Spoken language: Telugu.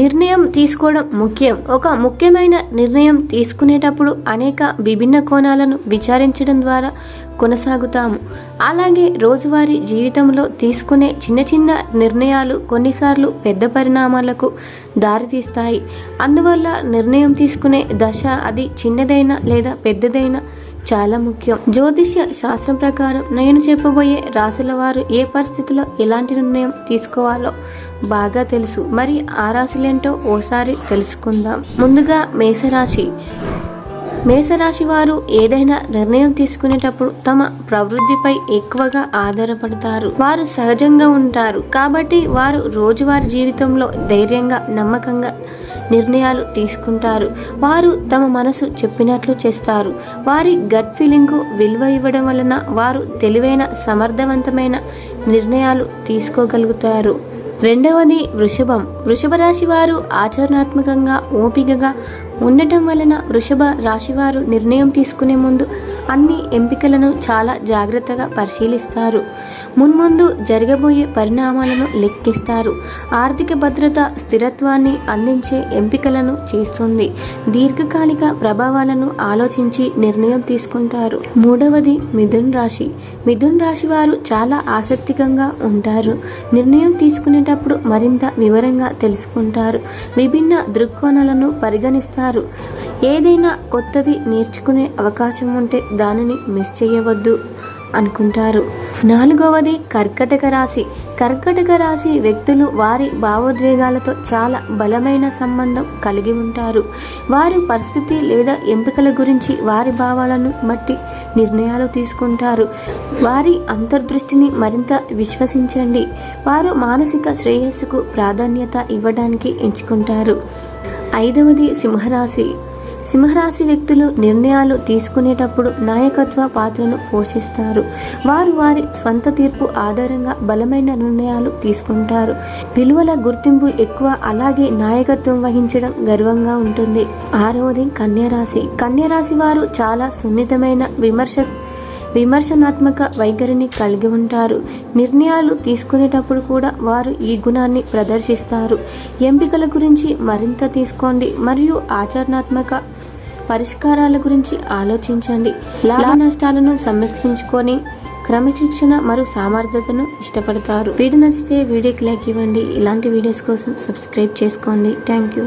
నిర్ణయం తీసుకోవడం ముఖ్యం. ఒక ముఖ్యమైన నిర్ణయం తీసుకునేటప్పుడు అనేక విభిన్న కోణాలను విచారించడం ద్వారా కొనసాగుతాము. అలాగే రోజువారీ జీవితంలో తీసుకునే చిన్న చిన్న నిర్ణయాలు కొన్నిసార్లు పెద్ద పరిణామాలకు దారితీస్తాయి. అందువల్ల నిర్ణయం తీసుకునే దశ అది చిన్నదైనా లేదా పెద్దదైనా చాలా ముఖ్యం. జ్యోతిష్య శాస్త్రం ప్రకారం నేను చెప్పబోయే రాశుల వారు ఏ పరిస్థితిలో ఎలాంటి నిర్ణయం తీసుకోవాలో బాగా తెలుసు. మరి ఆ రాశులేంటో ఓసారి తెలుసుకుందాం. ముందుగా మేషరాశి. మేషరాశి వారు ఏదైనా నిర్ణయం తీసుకునేటప్పుడు తమ ప్రవృత్తిపై ఎక్కువగా ఆధారపడతారు. వారు సహజంగా ఉంటారు. కాబట్టి వారు రోజువారీ జీవితంలో ధైర్యంగా నమ్మకంగా నిర్ణయాలు తీసుకుంటారు. వారు తమ మనసు చెప్పినట్లు చేస్తారు. వారి గట్ ఫీలింగ్కు విలువ ఇవ్వడం వలన వారు తెలివైన సమర్థవంతమైన నిర్ణయాలు తీసుకోగలుగుతారు. రెండవది వృషభం. వృషభ రాశి వారు ఆచరణాత్మకంగా ఓపికగా ఉండటం వలన వృషభ రాశివారు నిర్ణయం తీసుకునే ముందు అన్ని ఎంపికలను చాలా జాగ్రత్తగా పరిశీలిస్తారు. మున్ముందు జరగబోయే పరిణామాలను లెక్కిస్తారు. ఆర్థిక భద్రత స్థిరత్వాన్ని అందించే ఎంపికలను చేస్తుంది. దీర్ఘకాలిక ప్రభావాలను ఆలోచించి నిర్ణయం తీసుకుంటారు. మూడవది మిథున్ రాశి. మిథున్ రాశి వారు చాలా ఆసక్తికంగా ఉంటారు. నిర్ణయం తీసుకునేటప్పుడు మరింత వివరంగా తెలుసుకుంటారు. విభిన్న దృక్కోణాలను పరిగణిస్తారు. ఏదైనా కొత్తది నేర్చుకునే అవకాశం ఉంటే దానిని మిస్ చేయవద్దు అనుకుంటారు. నాలుగవది కర్కటక రాశి. కర్కటక రాశి వ్యక్తులు వారి భావోద్వేగాలతో చాలా బలమైన సంబంధం కలిగి ఉంటారు. వారి పరిస్థితి లేదా ఎంపికల గురించి వారి భావాలను బట్టి నిర్ణయాలు తీసుకుంటారు. వారి అంతర్దృష్టిని మరింత విశ్వసించండి. వారు మానసిక శ్రేయస్సుకు ప్రాధాన్యత ఇవ్వడానికి ఎంచుకుంటారు. ఐదవది సింహరాశి. సింహరాశి వ్యక్తులు నిర్ణయాలు తీసుకునేటప్పుడు నాయకత్వ పాత్రను పోషిస్తారు. వారు వారి స్వంత తీర్పు ఆధారంగా బలమైన నిర్ణయాలు తీసుకుంటారు. విలువల గుర్తింపు ఎక్కువ అలాగే నాయకత్వం వహించడం గర్వంగా ఉంటుంది. ఆరవది కన్యరాశి. కన్యరాశి వారు చాలా సున్నితమైన విమర్శ విమర్శనాత్మక వైఖరిని కలిగి ఉంటారు. నిర్ణయాలు తీసుకునేటప్పుడు కూడా వారు ఈ గుణాన్ని ప్రదర్శిస్తారు. ఎంపికల గురించి మరింత తీసుకోండి. మరియు ఆచరణాత్మక పరిష్కారాల గురించి ఆలోచించండి. లాభ నష్టాలను సంరక్షించుకొని క్రమశిక్షణ మరియు సామర్థ్యతను ఇష్టపడతారు. వీడియో నచ్చితే వీడియోకి లైక్ ఇవ్వండి. ఇలాంటి వీడియోస్ కోసం సబ్స్క్రైబ్ చేసుకోండి. Thank you.